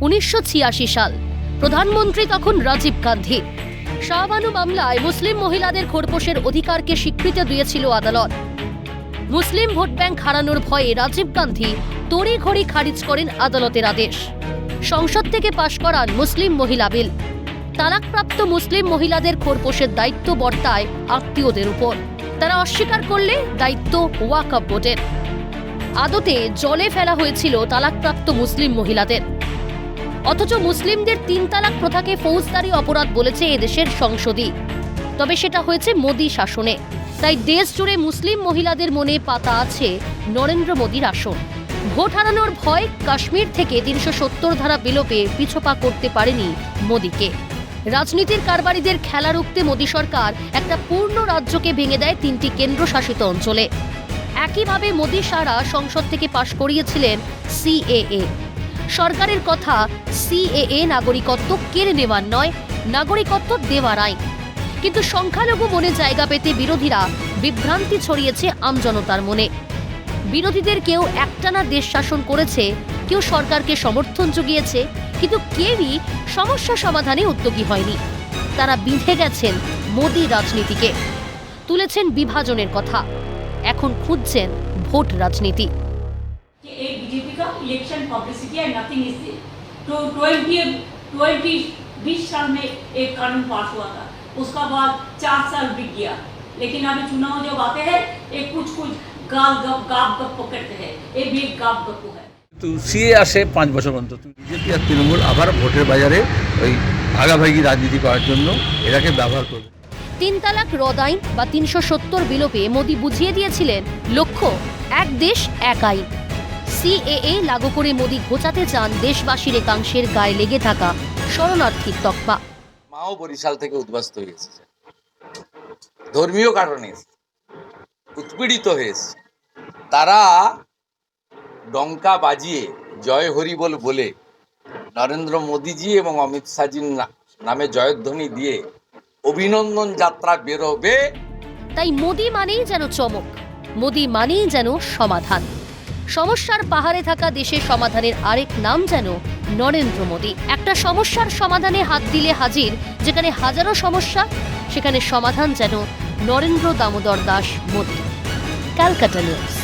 উনিশশো ছিয়াশি সাল। প্রধানমন্ত্রী তখন রাজীব গান্ধী। শাহবানু মামলায় মুসলিম মহিলাদের খোরপোশের অধিকারকে স্বীকৃতি দিয়েছিল আদালত। মুসলিম ভোট ব্যাংক হারানোর ভয়ে রাজীব গান্ধী তড়িঘড়ি খারিজ করেন আদালতের আদেশ। সংসদ থেকে পাশ করান মুসলিম মহিলা বিল। তালাকপ্রাপ্ত মুসলিম মহিলাদের খোরপোশের দায়িত্ব বর্তায় আত্মীয়দের উপর। তারা অস্বীকার করলে দায়িত্ব ওয়াকআপ বোর্ডের আদতে জলে ফেলা হয়েছিল তালাকপ্রাপ্ত মুসলিম মহিলাদের। অথচ মুসলিমদের তিন তালাক প্রথাকে ফৌজদারি অপরাধ বলেছে এদেশের সংসদই। তবে সেটা হয়েছে মোদী শাসনে। তাই দেশ জুড়ে মুসলিম মহিলাদের মনে পাতা আছে নরেন্দ্র মোদীর আসন। ভোট হারানোর ভয় কাশ্মীর থেকে তিনশো সত্তর ধারা বিলোপে পিছপা করতে পারেনি মোদীকে। রাজনীতির কারবারিদের খেলা রুখতে মোদী সরকার একটা পূর্ণ রাজ্যকে ভেঙে দেয় তিনটি কেন্দ্রশাসিত অঞ্চলে। একইভাবে মোদী সারা সংসদ থেকে পাশ করিয়েছিলেন সিএএ। সরকারের কথা সিএএ নাগরিকত্ব কেড়ে নেওয়ার নয়, নাগরিকত্ব দেওয়ার আইন। কিন্তু সংখ্যালঘু মনে জায়গা পেতে বিরোধীরা বিভ্রান্তি ছড়িয়েছে আমজনতার মনে। বিরোধীদের কেউ একটানা দেশ শাসন করেছে, কেউ সরকারকে সমর্থন জুগিয়েছে, কিন্তু কেউই সমস্যা সমাধানে উদ্যোগী হয়নি। তারা বিঁধে গেছেন মোদি রাজনীতিকে। তুলেছেন বিভাজনের কথা। এখন খুঁজছেন ভোট রাজনীতি। इलेक्शन पब्लिसिटी है नथिंग इज तो ट्वेंटी ट्वेंटी बीस साल में एक कानून पास हुआ था उसका बाद चार साल बीत गया लेकिन अभी चुनाव जब आते हैं एक कुछ कुछ गाल गप गाप गप पकड़ते हैं ये भी एक गाप गप है তো সিএ আসে পাঁচ বছর অন্তর বিজেপি আর তৃণমূল আবার ভোটের বাজারে ওই ভাগাভাগি রাজনীতি করার জন্য এটাকে ব্যবহার করবে তিন তালাক রদ আইন বা তিনশো সত্তর বিলোপে মোদী বুঝিয়ে দিয়েছিলেন লক্ষ্য এক দেশ এক আইন সিএএ লাগু করে মোদী ঘোচাতে চান দেশবাসীর একাংশের গায়ে লেগে থাকা শরণার্থীর তকমা। মাও বরিশাল থেকে উদ্বাস্ত হয়েছে ধর্মীয় কারণে উৎপীড়িত হয়েছে তারা ডঙ্কা বাজিয়ে জয় হরি বল বলে নরেন্দ্র মোদীজি এবং অমিত শাহজির নামে জয়ধ্বনি দিয়ে অভিনন্দন যাত্রা বেরোবে। তাই মোদি মানেই যেন চমক মোদি মানেই যেন সমাধান। সমস্যার পাহাড়ে থাকা দেশের সমাধানের আরেক নাম যেন নরেন্দ্র মোদী। একটা সমস্যার সমাধানে হাত দিলে হাজির, যেখানে হাজারো সমস্যা, সেখানে সমাধান যেন নরেন্দ্র দামোদর দাস মোদী। ক্যালকাটা নিউজ।